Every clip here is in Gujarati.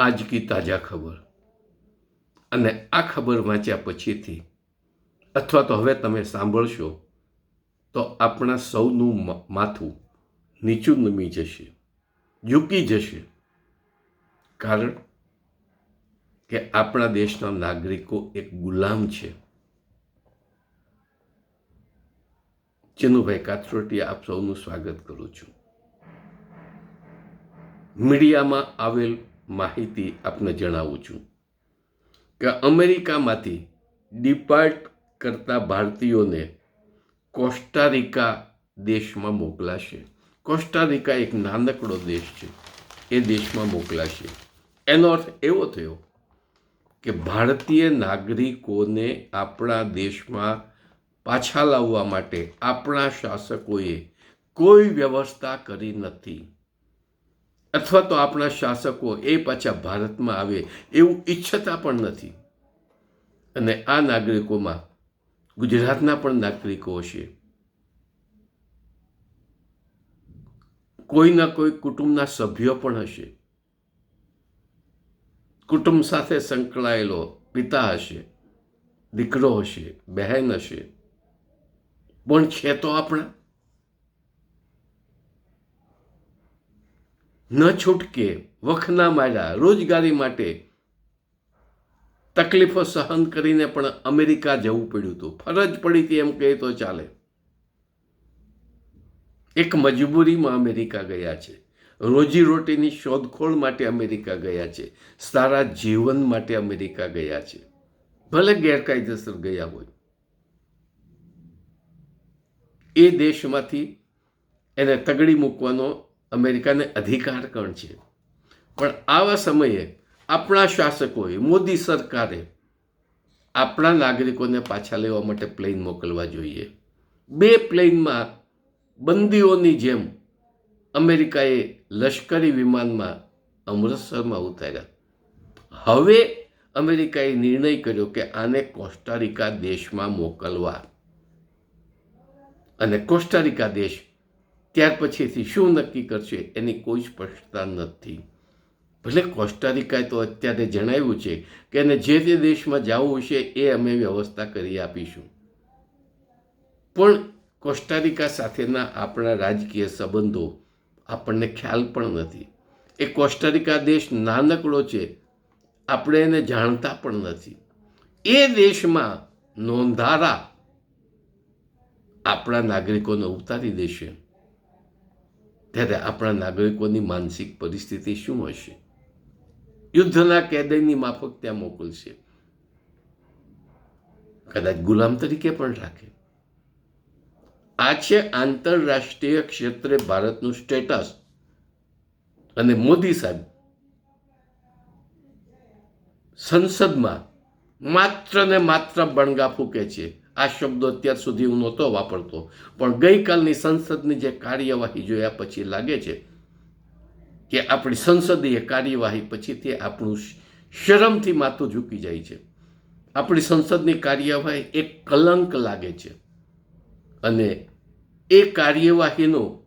આજ તાજા ખબર. અને આ ખબર વાંચ્યા પછીથી, અથવા તો હવે તમે સાંભળશો, તો આપણા સૌનું માથું નીચું નમી જશે, ઝૂકી જશે. કારણ કે આપણા દેશના નાગરિકો એક ગુલામ છે. ચિનુભાઈ કાથરોટી આપ સૌનું સ્વાગત કરું છું. મીડિયામાં આવેલ માહિતી આપને જણાવું છું કે અમેરિકામાંથી ડિપાર્ટ કરતા ભારતીયોને કોસ્ટારિકા દેશમાં મોકલાશે. કોસ્ટારિકા એક નાનકડો દેશ છે. એ દેશમાં મોકલાશે. એનો અર્થ એવો થયો કે ભારતીય નાગરિકોને આપણા દેશમાં પાછા લાવવા માટે આપણા શાસકોએ કોઈ વ્યવસ્થા કરી નથી. અથવા તો આપણા શાસકો એ પાછા ભારતમાં આવે એવું ઈચ્છતા પણ નથી. અને આ નાગરિકોમાં ગુજરાતના પણ નાગરિકો હશે. કોઈના કોઈ કુટુંબના સભ્યો પણ હશે. કુટુંબ સાથે સંકળાયેલો પિતા હશે, દીકરો હશે, બહેન હશે. પણ છે તો આપણા. ન છૂટકે વખના માર્યા રોજગારી માટે તકલીફો સહન કરીને પણ અમેરિકા જવું પડ્યું હતું. ફરજ પડી હતી એમ કહે તો ચાલે. એક મજબૂરીમાં અમેરિકા ગયા છે. રોજીરોટીની શોધખોળ માટે અમેરિકા ગયા છે. સારા જીવન માટે અમેરિકા ગયા છે. ભલે ગેરકાયદેસર ગયા હોય. એ દેશમાંથી એને તગડી મૂકવાનો અમેરિકાને અધિકાર પણ છે. પણ આવા સમયે આપણા શાસકોએ, મોદી સરકારે આપણા નાગરિકોને પાછા લેવા માટે પ્લેન મોકલવા જોઈએ. બે પ્લેનમાં બંદીઓની જેમ અમેરિકાએ લશ્કરી વિમાનમાં અમૃતસરમાં ઉતાર્યા. હવે અમેરિકાએ નિર્ણય કર્યો કે આને કોસ્ટારિકા દેશમાં મોકલવા. અને કોસ્ટારિકા દેશ ત્યાર પછીથી શું નક્કી કરશે એની કોઈ સ્પષ્ટતા નથી. ભલે કોસ્ટારિકાએ તો અત્યારે જણાવ્યું છે કે એને જે તે દેશમાં જવું છે એ અમે વ્યવસ્થા કરી આપીશું. પણ કોસ્ટારિકા સાથેના આપણા રાજકીય સંબંધો આપણને ખ્યાલ પણ નથી. એ કોસ્ટારિકા દેશ નાનકડો છે. આપણે એને જાણતા પણ નથી. એ દેશમાં નોંધારા આપણા નાગરિકોને ઉતારી દેશે. ત્યારે આપણા નાગરિકોની માનસિક પરિસ્થિતિ શું હશે? યુદ્ધના કેદયની માફક ત્યાં મોકલશે. કદાચ ગુલામ તરીકે પણ રાખે. આ છે આંતરરાષ્ટ્રીય ક્ષેત્રે ભારતનું સ્ટેટસ અને મોદી સાહેબ સંસદમાં માત્ર ને માત્ર બણગા ફૂકે છે. આ શબ્દો અત્યાર સુધી હું નહોતો વાપરતો. પણ ગઈકાલની સંસદની જે કાર્યવાહી જોયા પછી લાગે છે કે આપણી સંસદીય કાર્યવાહી પછીથી આપણું શરમથી માથું ઝૂકી જાય છે. આપણી સંસદની કાર્યવાહી એક કલંક લાગે છે. અને એ કાર્યવાહીનો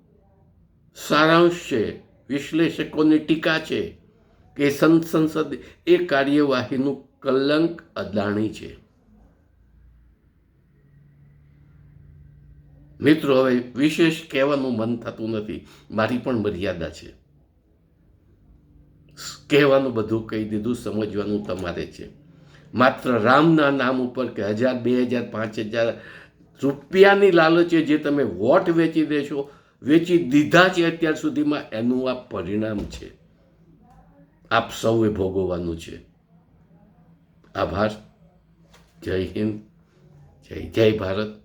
સારાંશ છે, વિશ્લેષકોની ટીકા છે કે સંસદ, એ કાર્યવાહીનું કલંક અદાણી છે. મિત્રો, હવે વિશેષ કહેવાનું મન થતું નથી. મારી પણ મર્યાદા છે. કહેવાનું બધું કહી દીધું, સમજવાનું તમારે છે. માત્ર રામના નામ ઉપર કે હજાર, બે હજાર, પાંચ હજાર રૂપિયાની લાલચે જે તમે વોટ વેચી દેશો, વેચી દીધા છે અત્યાર સુધીમાં, એનું આ પરિણામ છે. આપ સૌએ ભોગવવાનું છે. આભાર. જય હિન્દ. જય જય ભારત.